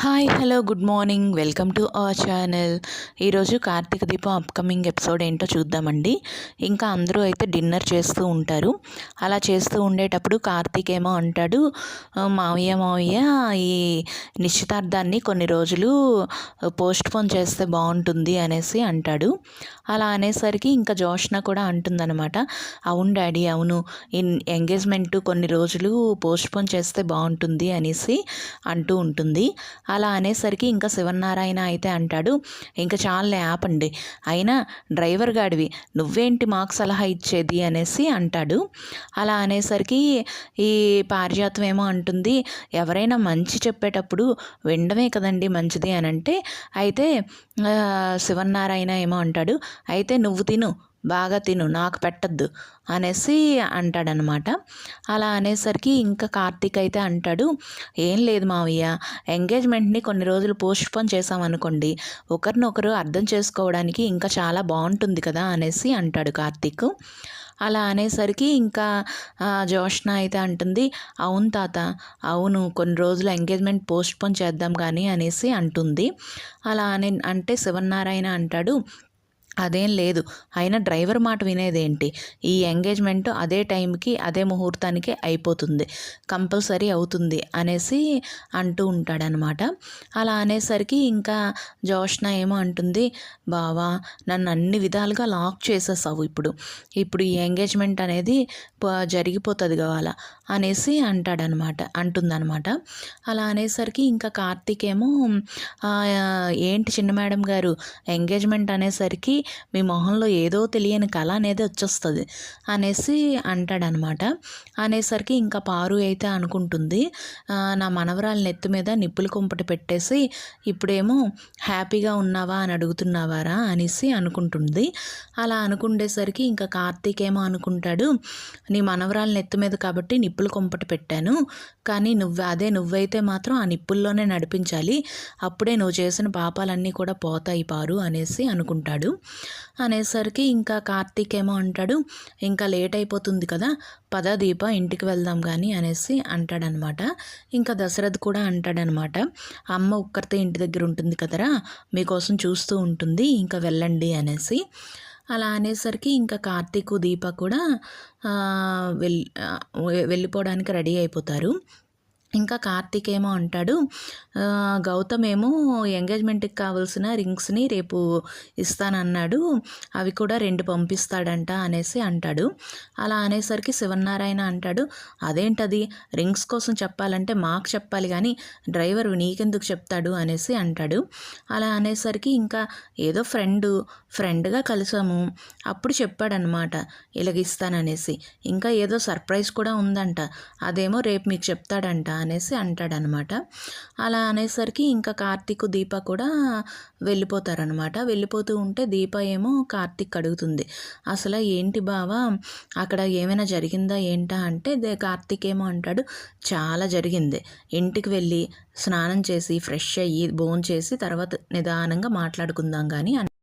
Hi hello good morning welcome to our channel ఈరోజు కార్తీక దీపం upcoming episode ఏంటో చూద్దామండి. ఇంకా అందరూ అయితే డిన్నర్ చేస్తూ ఉంటారు. అలా చేస్తూ ఉండేటప్పుడు కార్తీక్ ఏమో అంటాడు మావయ్య మావయ్య ఈ నిశ్చితార్థాన్ని కొన్ని రోజులు పోస్ట్ పోన్ చేస్తే బాగుంటుంది అనేసి అంటాడు. అలా అనేసరికి ఇంకా జోష్న కూడా అంటుందన్నమాట అవును డాడీ అవును. ఇన్ ఎంగేజ్మెంట్ కొన్ని రోజులు పోస్ట్ పోన్ చేస్తే బాగుంటుంది అనేసి అంటూ ఉంటుంది. అలా అనేసరికి ఇంకా శివనారాయణ అయితే అంటాడు ఇంకా చాలా ఆపండి. అయినా డ్రైవర్ గాడివి నువ్వేంటి మాకు సలహా ఇచ్చేది? అనేసి అంటాడు. అలా అనేసరికి ఈ పారిజాతం ఏమో అంటుంది ఎవరైనా మంచి చెప్పేటప్పుడు వినడమే కదండి మంచిది అని అంటే అయితే శివనారాయణ ఏమో అంటాడు అయితే నువ్వు తిను బాగా తిను నాకు పెట్టద్దు అనేసి అంటాడనమాట. అలా అనేసరికి ఇంకా కార్తీక్ అయితే అంటాడు ఏం లేదు మావయ్య ఎంగేజ్మెంట్ని కొన్ని రోజులు పోస్ట్ పోన్ చేసామనుకోండి ఒకరినొకరు అర్థం చేసుకోవడానికి ఇంకా చాలా బాగుంటుంది కదా అనేసి అంటాడు కార్తీక్. అలా అనేసరికి ఇంకా జోష్న అయితే అంటుంది అవును తాత అవును కొన్ని రోజులు ఎంగేజ్మెంట్ పోస్ట్ పోన్ చేద్దాం కానీ అనేసి అంటుంది. అలా అని అంటే శివనారాయణ అంటాడు అదేం లేదు. అయినా డ్రైవర్ మాట వినేదేంటి? ఈ ఎంగేజ్మెంట్ అదే టైంకి అదే ముహూర్తానికి అయిపోతుంది. కంపల్సరీ అవుతుంది అనేసి అంటూ ఉంటాడనమాట. అలా అనేసరికి ఇంకా జోష్న ఏమో అంటుంది బావా నన్ను అన్ని విధాలుగా లాక్ చేసేసావు ఇప్పుడు. ఇప్పుడు ఈ ఎంగేజ్మెంట్ అనేది జరిగిపోతుంది కావాల? అనేసి అంటాడనమాట అంటుందనమాట. అలా అనేసరికి ఇంకా కార్తీక్ ఏమో ఏంటి చిన్న మేడం గారు? ఎంగేజ్మెంట్ అనేసరికి మీ మొహంలో ఏదో తెలియని కళ అనేది వచ్చేస్తుంది. అనేసి అంటాడనమాట. అనేసరికి ఇంకా పారు అయితే అనుకుంటుంది. నా మనవరాల నెత్తి మీద నిప్పులు కుంపటి పెట్టేసి ఇప్పుడేమో హ్యాపీగా ఉన్నావా అని అడుగుతున్నావారా? అనేసి అనుకుంటుంది. అలా అనుకుండేసరికి ఇంకా కార్తీక్ ఏమో అనుకుంటాడు నీ మనవరాల నెత్తి మీద కాబట్టి నిప్పులు కుంపటి పెట్టాను. కానీ నువ్వు అదే నువ్వైతే మాత్రం ఆ నిప్పుల్లోనే నడిపించాలి. అప్పుడే నువ్వు చేసిన పాపాలన్నీ కూడా పోతాయి పారు అనేసి అనుకుంటాడు. అనేసరికి ఇంకా కార్తీక్ ఏమో అంటాడు ఇంకా లేట్ అయిపోతుంది కదా పద దీప ఇంటికి వెళ్దాం కానీ అనేసి అంటాడనమాట. ఇంకా దశరథ్ కూడా అంటాడనమాట అమ్మ ఒక్కరితే ఇంటి దగ్గర ఉంటుంది కదరా మీకోసం చూస్తూ ఉంటుంది ఇంకా వెళ్ళండి అనేసి. అలా అనేసరికి ఇంకా కార్తీక్ దీప కూడా వెళ్ళి వెళ్ళిపోవడానికి రెడీ అయిపోతారు. ఇంకా కార్తీక్ ఏమో అంటాడు గౌతమ్ ఏమో ఎంగేజ్మెంట్కి కావాల్సిన రింగ్స్ని రేపు ఇస్తానన్నాడు అవి కూడా రెండు పంపిస్తాడంట అనేసి అంటాడు. అలా అనేసరికి శివనారాయణ అంటాడు అదేంటది? రింగ్స్ కోసం చెప్పాలంటే మాకు చెప్పాలి కానీ డ్రైవర్ నీకెందుకు చెప్తాడు? అనేసి అంటాడు. అలా అనేసరికి ఇంకా ఏదో ఫ్రెండ్ ఫ్రెండ్గా కలిసాము అప్పుడు చెప్పాడనమాట ఇలాగిస్తాననేసి ఇంకా ఏదో సర్ప్రైజ్ కూడా ఉందంట అదేమో రేపు మీకు చెప్తాడంట. అనేసి అంటాడనమాట. అలా అనేసరికి ఇంకా కార్తీక్ దీప కూడా వెళ్ళిపోతారనమాట. వెళ్ళిపోతూ ఉంటే దీప ఏమో కార్తీక్ అడుగుతుంది. అసలు ఏంటి బావా అక్కడ ఏమైనా జరిగిందా ఏంటా అంటే కార్తీక్ ఏమో అంటాడు చాలా జరిగింది. ఇంటికి వెళ్ళి స్నానం చేసి ఫ్రెష్ అయ్యి బోన్ చేసి తర్వాత నిదానంగా మాట్లాడుకుందాం కానీ